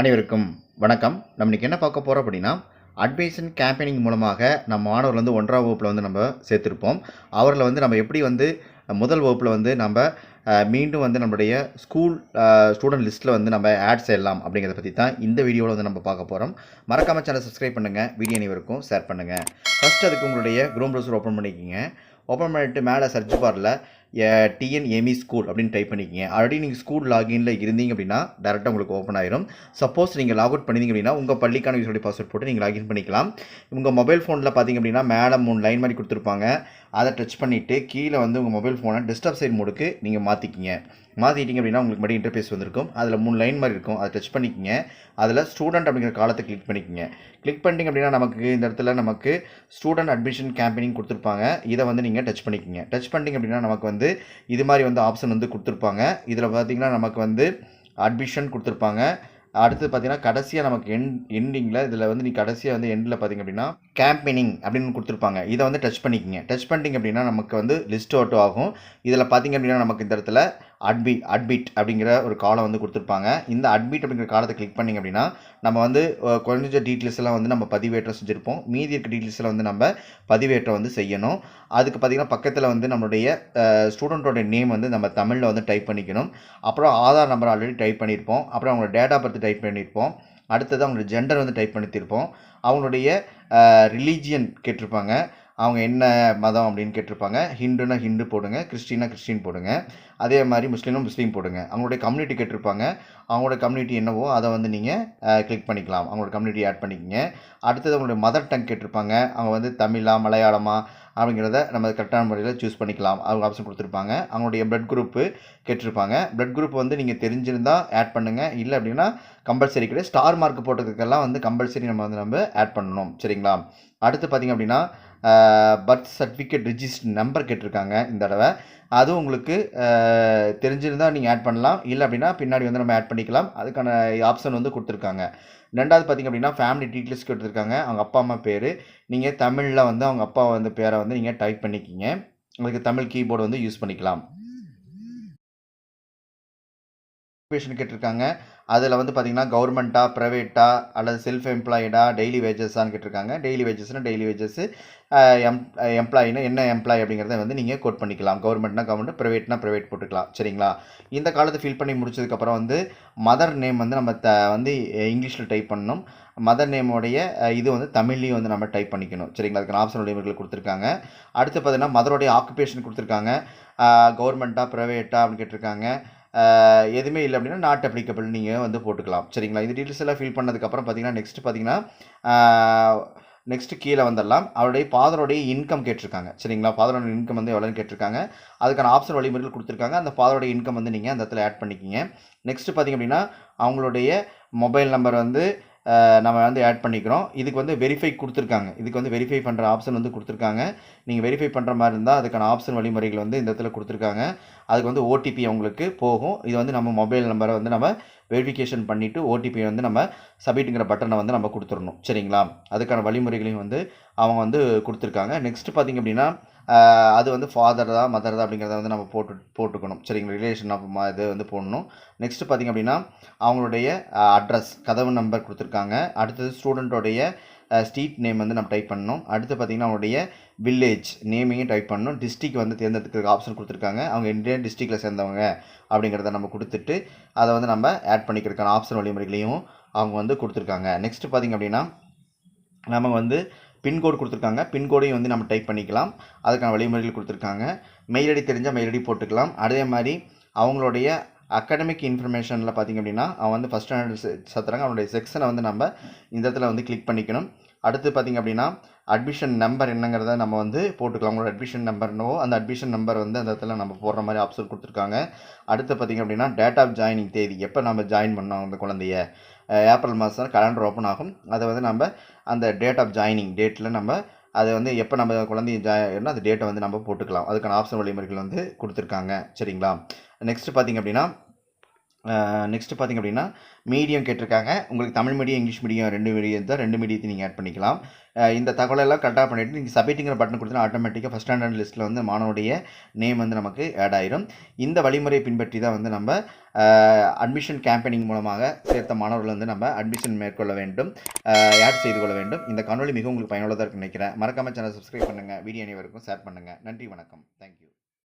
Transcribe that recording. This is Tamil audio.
அனைவருக்கும் வணக்கம். நம்ம இன்றைக்கி என்ன பார்க்க போகிறோம் அப்படின்னா அட்மிஷன் கேம்பெயினிங் மூலமாக நம்ம மாணவர்கள் வந்து ஒன்றாம் வகுப்பில் வந்து நம்ம சேர்த்துருப்போம். அவரில் வந்து நம்ம எப்படி வந்து முதல் வகுப்பில் வந்து நம்ம மீண்டும் வந்து நம்மளுடைய ஸ்கூல் ஸ்டூடெண்ட் லிஸ்ட்டில் வந்து நம்ம ஆட் செய்யலாம் அப்படிங்கிறத பற்றி தான் இந்த வீடியோவில் வந்து நம்ம பார்க்க போகிறோம் மறக்காம சேனல் சப்ஸ்கிரைப் பண்ணுங்கள் வீடியோ அனைவருக்கும் ஷேர் பண்ணுங்கள் ஃபஸ்ட் அதுக்கு உங்களுடைய குரோம் ப்ரௌசர் ஓப்பன் பண்ணிக்கிங்க. ஓப்பன் பண்ணிட்டு மேலே சர்ச் பாரில் டிஎன்எம்இ ஸ்கூல் அப்படின்னு டைப் பண்ணிக்கிங்க. ஆல்ரெடி நீங்கள் ஸ்கூல் லாகின்ல இருந்தீங்க அப்படின்னா டேரெக்டாக உங்களுக்கு ஓப்பன் ஆயிரும். சப்போஸ் நீங்கள் லாக் அவுட் பண்ணிங்க அப்படின்னா உங்கள் பள்ளிக்கான யூசருடைய பாஸ்வேர்ட் போட்டு நீங்கள் லாகின் பண்ணிக்கலாம். உங்கள் மொபைல் ஃபோனில் பார்த்தீங்க அப்படின்னா மேலே மூணு லைன் மாதிரி கொடுத்துருப்பாங்க. அதை டச் பண்ணிவிட்டு கீழே வந்து உங்கள் மொபைல் ஃபோனை டிஸ்டர்ப் சைட் மோடுக்கு நீங்கள் மாற்றிக்கிங்க மாற்றிட்டீங்க அப்படின்னா உங்களுக்கு மறுபடியும் இன்டர்ஃபேஸ் வந்திருக்கும். அதில் மூணு லைன் மாதிரி இருக்கும். அதை டச் பண்ணிக்கிங்க. அதில் ஸ்டூடெண்ட் அப்படிங்கிற காலத்தை கிளிக் பண்ணிக்கிங்க. கிளிக் பண்ணிட்டீங்க அப்படின்னா நமக்கு இந்த இடத்துல நமக்கு ஸ்டூடெண்ட் அட்மிஷன் கேம்பெயினிங் கொடுத்துருப்பாங்க. இதை வந்து நீங்கள் டச் பண்ணிக்கிங்க. டச் பண்ணிட்டீங்க அப்படின்னா நமக்கு வந்து இது மாதிரி வந்து ஆப்ஷன் வந்து கொடுத்துருப்பாங்க. இதில் பார்த்தீங்கன்னா நமக்கு வந்து அட்மிஷன் கொடுத்துருப்பாங்க. அடுத்து பார்த்தீங்கன்னா கடைசியாக நமக்கு என் எண்டிங்கில் இதில் வந்து நீ கடைசியாக வந்து எண்டில் பார்த்தீங்க அப்படின்னா கேம்பெயினிங் அப்படின்னு கொடுத்துருப்பாங்க. இதை வந்து டச் பண்ணிக்கிங்க. டச் பண்ணிட்டீங்க அப்படின்னா நமக்கு வந்து லிஸ்ட் அவுட் ஆகும். இதில் பார்த்தீங்க அப்படின்னா நமக்கு இந்த இடத்துல அட்மி அட்மிட் அப்படிங்கிற ஒரு காலம் வந்து கொடுத்துருப்பாங்க. இந்த அட்மிட் அப்படிங்கிற காலத்தை கிளிக் பண்ணிங்க அப்படின்னா நம்ம வந்து கொஞ்சம் டீட்டெயில்ஸ் எல்லாம் வந்து நம்ம பதிவேற்றம் செஞ்சுருப்போம். மீதி இருக்க டீட்டெயில்ஸ் எல்லாம் வந்து நம்ம பதிவேற்றம் வந்து செய்யணும். அதுக்கு பார்த்தீங்கன்னா பக்கத்தில் வந்து நம்மளுடைய ஸ்டூடெண்ட்டோட நேம் வந்து நம்ம தமிழில் வந்து டைப் பண்ணிக்கணும். அப்புறம் ஆதார் நம்பர் ஆல்ரெடி டைப் பண்ணியிருப்போம் அப்புறம் அவங்களோட டேட் ஆஃப் பர்த் டைப் பண்ணியிருப்போம் அடுத்தது அவங்களோட ஜெண்டர் வந்து டைப் பண்ணித்திருப்போம். அவங்களுடைய ரிலீஜியன் கேட்டிருப்பாங்க. அவங்க என்ன மதம் அப்படின்னு கேட்டிருப்பாங்க. ஹிந்துனா ஹிந்து போடுங்க கிறிஸ்டினா கிறிஸ்டின் போடுங்க. அதே மாதிரி முஸ்லீம்னா முஸ்லீம் போடுங்க. அவங்களுடைய கம்யூனிட்டி கேட்டிருப்பாங்க. அவங்களோட கம்யூனிட்டி என்னவோ அதை வந்து நீங்கள் கிளிக் பண்ணிக்கலாம். அவங்களோட கம்யூனிட்டி ஆட் பண்ணிக்கங்க. அடுத்தது அவங்களுடைய மதர் டங் கேட்டிருப்பாங்க. அவங்க வந்து தமிழா மலையாளமா அப்படிங்கிறத நம்ம கரெக்டான முறையில் சூஸ் பண்ணிக்கலாம். அவங்க ஆப்ஷன் கொடுத்துருப்பாங்க. அவங்களுடைய ப்ளட் குரூப்பு கேட்டிருப்பாங்க. ப்ளட் குரூப் வந்து நீங்கள் தெரிஞ்சிருந்தால் ஆட் பண்ணுங்கள் இல்லை அப்படின்னா கம்பல்சரி கிடையாது. ஸ்டார் மார்க் போட்டதுக்கெல்லாம் வந்து கம்பல்சரி நம்ம வந்து நம்ம ஆட் பண்ணணும். சரிங்களா? அடுத்து பார்த்திங்க அப்படின்னா பர்த் சர்டிஃபிகேட் ரிஜிஸ்டர் நம்பர் கேட்டிருக்காங்க இந்த தடவை. அதுவும் உங்களுக்கு தெரிஞ்சிருந்தால் நீங்கள் ஆட் பண்ணலாம். இல்லை அப்படின்னா பின்னாடி வந்து நம்ம ஆட் பண்ணிக்கலாம். அதுக்கான ஆப்ஷன் வந்து கொடுத்துருக்காங்க. ரெண்டாவது பார்த்திங்க அப்படின்னா ஃபேமிலி டீட்டெயில்ஸ் கொடுத்துருக்காங்க அவங்க அப்பா அம்மா பேர். நீங்கள் தமிழில் வந்து அவங்க அப்பா வந்து பேரை வந்து நீங்கள் டைப் பண்ணிக்கிங்க. உங்களுக்கு தமிழ் கீபோர்டு வந்து யூஸ் பண்ணிக்கலாம். ஆக்குபேஷன் கேட்டிருக்காங்க. அதில் வந்து பார்த்தீங்கன்னா கவர்மெண்ட்டா ப்ரைவேட்டா அல்லது செல்ஃப் எம்ப்ளாய்டா டெய்லி வேஜஸான்னு கேட்டிருக்காங்க டெய்லி வேஜஸ்னால் டெய்லி வேஜஸ்ஸு எம் எம்ப்ளாயினா என்ன எம்ப்ளாய் அப்படிங்கிறத வந்து நீங்கள் கோட் பண்ணிக்கலாம். கவர்மெண்ட்னா கவர்மெண்ட் ப்ரைவேட்னா ப்ரைவேட் போட்டுக்கலாம். சரிங்களா? இந்த காலத்தை ஃபில் பண்ணி முடிச்சதுக்கப்புறம் வந்து மதர் நேம் வந்து நம்ம த வந்து இங்கிலீஷில் டைப் பண்ணணும். மதர் நேமோடைய இது வந்து தமிழ்லேயும் வந்து நம்ம டைப் பண்ணிக்கணும். சரிங்களா? அதுக்கு ஆப்ஷன் உடையவர்கள் கொடுத்துருக்காங்க. அடுத்து பார்த்தீங்கன்னா மதருடைய ஆக்குபேஷன் கொடுத்துருக்காங்க. கவர்மெண்ட்டாக ப்ரைவேட்டா அப்படின்னு கேட்டிருக்காங்க. எதுவுமே இல்லை அப்படின்னா நாட் அப்ளிகபிள் நீங்கள் வந்து போட்டுக்கலாம். சரிங்களா? இந்த டீட்டெயில்ஸ் எல்லாம் ஃபில் பண்ணதுக்கப்புறம் பார்த்தீங்கன்னா நெக்ஸ்ட் பார்த்தீங்கன்னா நெக்ஸ்ட்டு கீழே வந்துடலாம். அவருடைய ஃபாதருடைய இன்கம் கேட்டிருக்காங்க. சரிங்களா? ஃபாதரோட இன்கம் வந்து எவ்வளோன்னு கேட்டிருக்காங்க. அதுக்கான ஆப்ஷன் வழிமுறைகள் கொடுத்துருக்காங்க. அந்த ஃபாதரோட இன்கம் வந்து நீங்கள் அந்த இடத்துல ஆட் பண்ணிக்கிங்க. நெக்ஸ்ட்டு பார்த்தீங்க அப்படின்னா அவங்களுடைய மொபைல் நம்பர் வந்து நம்ம வந்து ஆட் பண்ணிக்கிறோம். இதுக்கு வந்து வெரிஃபை கொடுத்துருக்காங்க. இதுக்கு வந்து வெரிஃபை பண்ணுற ஆப்ஷன் வந்து கொடுத்துருக்காங்க. நீங்கள் வெரிஃபை பண்ணுற மாதிரி இருந்தால் அதுக்கான ஆப்ஷன் வழிமுறைகள் வந்து இந்த இடத்துல கொடுத்துருக்காங்க. அதுக்கு வந்து ஓடிபி அவங்களுக்கு போகும். இது வந்து நம்ம மொபைல் நம்பரை வந்து நம்ம வெரிஃபிகேஷன் பண்ணிவிட்டு ஓடிபி வந்து நம்ம சப்மிட்டுங்கிற பட்டனை வந்து நம்ம கொடுத்துடணும். சரிங்களா? அதுக்கான வழிமுறைகளையும் வந்து அவங்க வந்து கொடுத்துருக்காங்க. நெக்ஸ்ட் பார்த்திங்க அப்படின்னா அது வந்து ஃபாதர் தான் மதர் தான் அப்படிங்கிறத வந்து நம்ம போட்டு போட்டுக்கணும். சரிங்களா? ரிலேஷன் ஆஃப் இது வந்து போடணும். நெக்ஸ்ட் பார்த்திங்க அப்படின்னா அவங்களுடைய அட்ரஸ் கதவு நம்பர் கொடுத்துருக்காங்க. அடுத்தது ஸ்டூடெண்ட்டோடைய ஸ்ட்ரீட் நேம் வந்து நம்ம டைப் பண்ணணும். அடுத்து பார்த்திங்கன்னா அவங்களுடைய வில்லேஜ் நேமையும் டைப் பண்ணணும். டிஸ்ட்ரிக் வந்து தேர்ந்தெடுக்கிறதுக்கு ஆப்ஷன் கொடுத்துருக்காங்க. அவங்க இந்தியன் டிஸ்ட்ரிக்டில் சேர்ந்தவங்க அப்படிங்கிறத நம்ம கொடுத்துட்டு அதை வந்து நம்ம ஆட் பண்ணிக்கிறதுக்கான ஆப்ஷன் வழிமுறைகளையும் அவங்க வந்து கொடுத்துருக்காங்க. நெக்ஸ்ட் பார்த்திங்க அப்படின்னா நம்ம வந்து பின்கோடு கொடுத்துருக்காங்க. பின்கோடையும் வந்து நம்ம டைப் பண்ணிக்கலாம். அதுக்கான வழிமுறைகள் கொடுத்துருக்காங்க. மெயில் ஐடி தெரிஞ்சால் மெயில் ஐடி போட்டுக்கலாம். அதே மாதிரி அவங்களுடைய அகாடமிக் இன்ஃபர்மேஷனில் பார்த்திங்க அப்படின்னா அவன் வந்து ஃபஸ்ட் ஸ்டாண்டர்ட் சத்துறாங்க அவனுடைய செக்ஷனை வந்து நம்ம இந்த இடத்துல வந்து கிளிக் பண்ணிக்கணும். அடுத்து பார்த்திங்க அப்படின்னா அட்மிஷன் நம்பர் என்னங்கிறத நம்ம வந்து போட்டுக்கலாம். அவங்களோட அட்மிஷன் நம்பர்னோ அந்த அட்மிஷன் நம்பர் வந்து அந்த இடத்துல நம்ம போடுற மாதிரி ஆப்ஷன் கொடுத்துருக்காங்க. அடுத்து பார்த்திங்க அப்படின்னா டேட் ஆஃப் ஜாயினிங் தேதி. எப்போ நம்ம ஜாயின் பண்ணோம் அந்த குழந்தைய? ஏப்ரல் மாதம் கேலண்டர் ஓப்பன் ஆகும். அதை வந்து நம்ம அந்த டேட் ஆஃப் ஜாயினிங் டேட்டில் நம்ம அதை வந்து எப்போ நம்ம குழந்தைய ஜாயின் அந்த டேட்டை வந்து நம்ம போட்டுக்கலாம். அதுக்கான ஆப்ஷன் வழிமுறைகள் வந்து கொடுத்துருக்காங்க. சரிங்களா? நெக்ஸ்ட் பார்த்திங்க அப்படின்னா நெக்ஸ்ட்டு பார்த்திங்க அப்படின்னா மீடியம் கேட்டிருக்காங்க. உங்களுக்கு தமிழ் மீடியம் இங்கிலீஷ் மீடியம் ரெண்டு மீடியம் தான் ரெண்டு மீடியத்தையும் நீங்கள் ஆட் பண்ணிக்கலாம். இந்த தகவலெல்லாம் கரெக்டாக பண்ணிவிட்டு நீங்கள் சப்மிட்டிங்கிற பட்டன் கொடுத்தா ஆட்டோமேட்டிக்காக ஃபஸ்ட் ஸ்டாண்டர்ட் லிஸ்ட்டில் வந்து மாணவனுடைய நேம் வந்து நமக்கு ஆட் ஆயிரும். இந்த வழிமுறையை பின்பற்றி தான் வந்து நம்ம அட்மிஷன் கேம்பெயினிங் மூலமாக சேர்த்த மாணவர்கள் வந்து நம்ம அட்மிஷன் மேற்கொள்ள வேண்டும். ஆட் செய்து கொள்ள வேண்டும். இந்த காணொலி மிகவும் உங்களுக்கு பயனுள்ளதாக இருக்குன்னு நினைக்கிறேன். மறக்காமல் சேனல் சப்ஸ்கிரைப் பண்ணுங்கள் வீடியோ அனைவருக்கும் ஷேர் பண்ணுங்கள் நன்றி வணக்கம். தேங்க்யூ